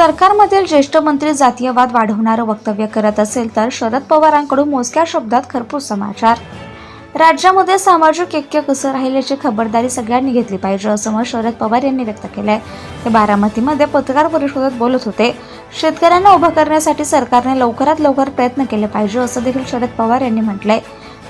सरकारमधील ज्येष्ठ मंत्री जातीयवाद वाढवणारं वक्तव्य करत असेल तर शरद पवारांकडून मोजक्या शब्दात खरपूस समाचार. राज्यामध्ये सामाजिक ऐक्य कसं राहील याची खबरदारी सगळ्यांनी घेतली पाहिजे असं मत शरद पवार यांनी व्यक्त केलंय. ते बारामतीमध्ये पत्रकार परिषदेत बोलत होते. शेतकऱ्यांना उभं करण्यासाठी सरकारने लवकरात लवकर प्रयत्न केले पाहिजे असं देखील शरद पवार यांनी म्हटलंय.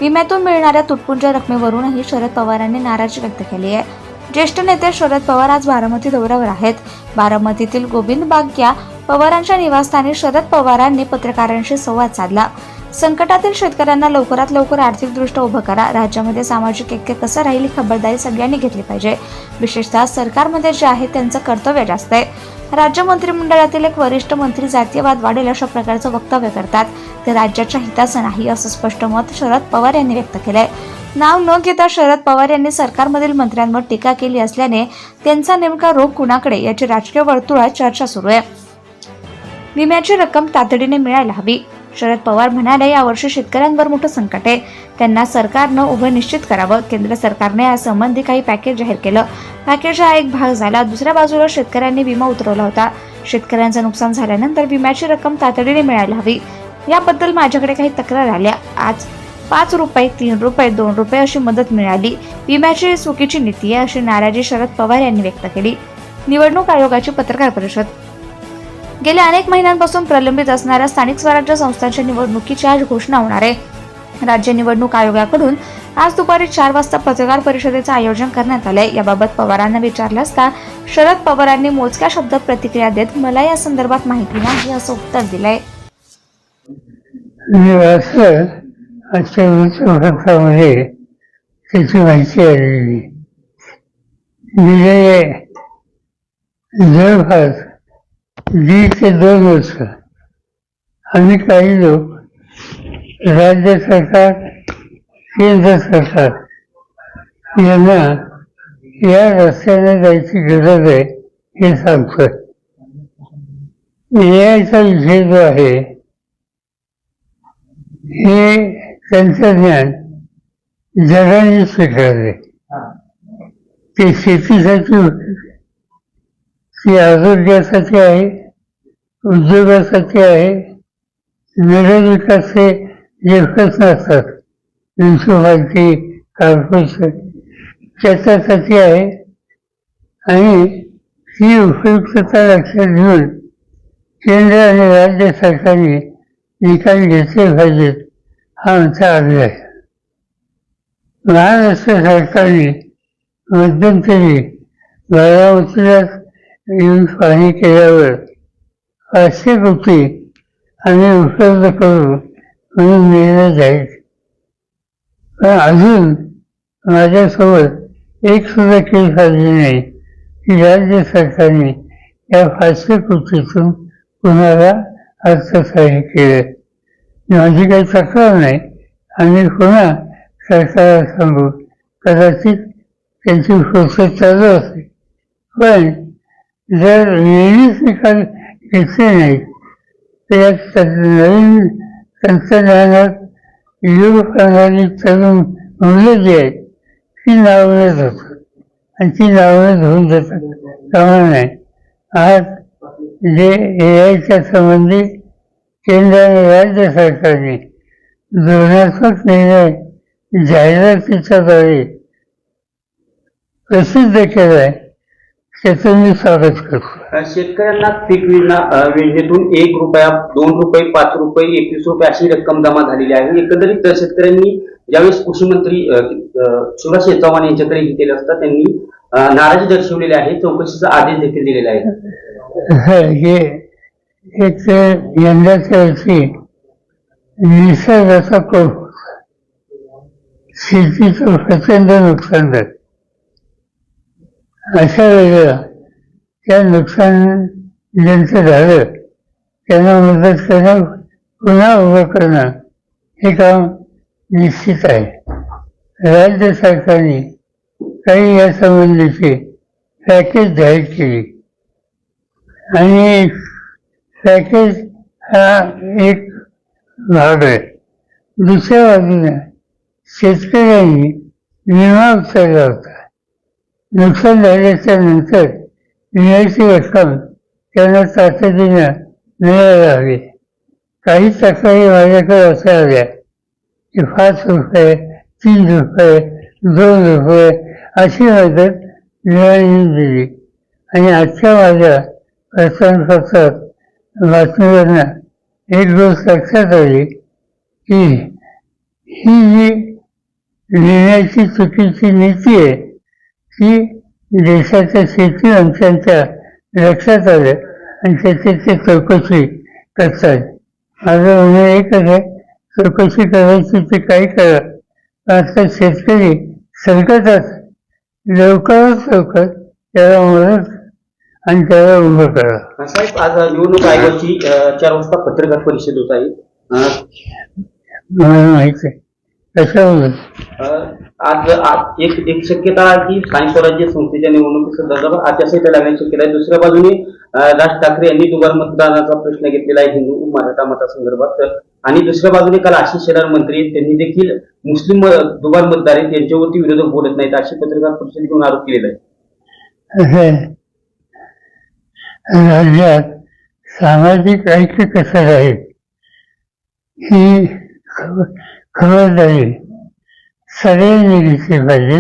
विम्यातून मिळणाऱ्या तुटपुंज रकमेवरूनही शरद पवारांनी नाराजी व्यक्त केली आहे. ज्येष्ठ नेते शरद पवार आज बारामती दौऱ्यावर आहेत. बारामतीतील गोविंद बाग या पवारांच्या निवासस्थानी शरद पवारांनी पत्रकारांशी संवाद साधला. संकटातील शेतकऱ्यांना लवकरात लवकर आर्थिकदृष्ट्या उभं करा. राज्यामध्ये सामाजिक ऐक्य कसं राहील ही खबरदारी सगळ्यांनी घेतली पाहिजे. विशेषतः सरकारमध्ये जे आहे त्यांचं कर्तव्य जास्त आहे. राज्य मंत्रिमंडळातील एक वरिष्ठ मंत्री जातीयवाद वाढेल अशा प्रकारचं वक्तव्य करतात. ते राज्याच्या हिताचं नाही असं स्पष्ट मत शरद पवार यांनी व्यक्त केलं आहे नाव न घेता शरद पवार यांनी सरकारमधील मंत्र्यांवर टीका केली असल्याने त्यांचा नेमका रोग कुणाकडे याची राजकीय वर्तुळात चर्चा सुरू आहे. विम्याची रक्कम तातडीने मिळायला हवी. शरद पवार म्हणाले यावर्षी शेतकऱ्यांवर मोठं संकट आहे. त्यांना सरकारनं उभं निश्चित करावं. केंद्र सरकारने यासंबंधी काही पॅकेज जाहीर केलं. पॅकेज हा एक भाग झाला. दुसऱ्या बाजूला शेतकऱ्यांनी विमा उतरवला होता. शेतकऱ्यांचं नुकसान झाल्यानंतर विम्याची रक्कम तातडीने मिळायला हवी. याबद्दल माझ्याकडे काही तक्रार आल्या. आज पाच रुपये तीन रुपये दोन रुपये अशी मदत मिळाली. विम्याची चुकीची नीती आहे अशी नाराजी शरद पवार यांनी व्यक्त केली. निवडणूक आयोगाची पत्रकार परिषद. गेल्या अनेक महिन्यांपासून प्रलंबित असणाऱ्या स्थानिक स्वराज्य संस्थांच्या निवडणुकीची आज घोषणा होणार आहे. राज्य निवडणूक आयोगाकडून आज दुपारी चार वाजता पत्रकार परिषदेचं आयोजन करण्यात आलंय. याबाबत पवारांना विचारलं असता शरद पवारांनी मोजक्या शब्दात प्रतिक्रिया देत मला या संदर्भात माहिती नाही असं उत्तर दिलंय. आजच्या वृत्तपत्रामध्ये त्याची माहिती आलेली गेले जवळपास दीड ते दोन वर्ष आम्ही काही लोक राज्य सरकार केंद्र सरकार यांना या रस्त्याने जायची गरज आहे हे सांगतोय याचा विषय जो आहे हे तंत्रज्ञान जगाने स्वीकारले. ते शेतीसाठी होते. ते आरोग्यासाठी आहे उद्योगासाठी आहे नगरविकासचे जे प्रश्न असतात म्युन्सिपाल्टी कॉर्पोरेशन त्याच्यासाठी आहे. आणि ही उपयुक्तता लक्षात घेऊन केंद्र आणि राज्य सरकारने निकाल घेतले पाहिजेत. हा आमचा आग्रह आहे महाराष्ट्र सरकारने मध्यंतरी बारामतीला येऊन पाहणी केल्यावर पाचशे कोटी आम्ही उपलब्ध करू म्हणून निर्णय जाहीर पण अजून माझ्यासोबत एक सुद्धा केस आली नाही की राज्य सरकारने या पाचशे कोटीतून कुणाला अर्थसहाय्य केलं. माझी काही तक्रार नाही. आणि पुन्हा सरकारला सांगू कदाचित त्यांची प्रोसेस चालू असते पण जर वेळीच निकाल घेतले नाही तर या नवीन तंत्रज्ञानात योग करणारी तरुण मुलं जी आहेत ती नावण्यात होतात आणि ती नावण्यात होऊन जातात कामा नाही आज जे ए आयच्या संबंधी केंद्र आणि राज्य सरकारने धोरणात्मक निर्णय जाहिरातीच्याद्वारे प्रसिद्ध केलाय त्याचं मी स्वागत करतो. शेतकऱ्यांना पीक विमा योजनेतून एक रुपया दोन रुपये पाच रुपये एकवीस रुपये अशी रक्कम जमा झालेली आहे. एकंदरीत शेतकऱ्यांनी ज्यावेळेस कृषी मंत्री शिवराज शेठ चव्हाण यांच्याकडे हे केलं असता त्यांनी नाराजी दर्शवलेली आहे चौकशीचा आदेश देखील दिलेला आहे. हे एक यंदाच्या वर्षी निसर्गाचा कोप शेतीचं प्रचंड नुकसान झालं. अशा वेळेला त्या नुकसान ज्यांचं झालं त्यांना मदत करणं पुन्हा उभं करणं हे काम निश्चित आहे. राज्य सरकारने काही या संबंधीची पॅकेज जाहीर केली. आणि पॅकेज हा एक भाग आहे दुसऱ्या बाजूने शेतकऱ्यांनी विमा उचलला होता नुकसान झाल्याच्यानंतर विम्याची रक्कम त्यांना तातडीनं मिळायला हवी काही तक्रारी माझ्याकडे अशा आल्या की पाच रुपये तीन रुपये दोन रुपये अशी मदत मिळाली दिली आणि आजच्या माझ्या वर्तमानपत्रात बातमीवरनं एक दिवस लक्षात आली की ही जी लिहिण्याची चुकीची नीती आहे ती देशाच्या शेती अंशांच्या लक्षात आलं आणि त्याची ते चौकशी करतात माझं म्हणणं एकच आहे चौकशी करायची ते काही करा आता शेतकरी सरकतात लवकरात लवकर त्याला मदत आणि त्याला उभं करा. साहेब आज निवडणूक आयोगाची अ, चार वाजता पत्रकार परिषद होत आहे. अ, मला माहिती आहे. कशावर अ, आज आज एक एक शक्यता आहे की स्थानिक स्वराज्य संस्थेच्या निवडणुकीसंदर्भात आचारसंहिता लागण्याची शक्यता आहे दुसऱ्या बाजूने अ, राज ठाकरे यांनी दुबार मतदानाचा प्रश्न घेतलेला आहे हिंदू मराठा मतासंदर्भात. आणि दुसऱ्या बाजूने काल आशिष शेलार मंत्री त्यांनी देखील मुस्लिम अ, दुबार मतदार आहेत त्यांच्यावरती विरोधक बोलत नाहीत अशी पत्रकार परिषद घेऊन आरोप केलेला आहे राज्यात सामाजिक ऐक्य कसं राहील? ही खबर- खबरदारी सगळ्यांनी घेतली पाहिजे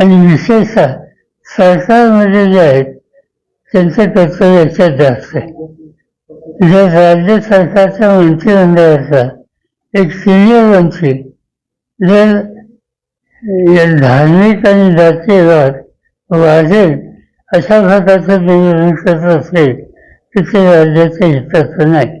आणि विशेषतः सरकारमध्ये जे आहेत त्यांचं कर्तव्य याच्यात जास्त आहे. जर राज्य सरकारच्या मंत्रिमंडळाचा एक सिनियर मंत्री जर या धार्मिक आणि जातीवाद वाढेल अशा प्रकारचं नियोजन करत असेल तर ते राज्याच्या हिताचं नाही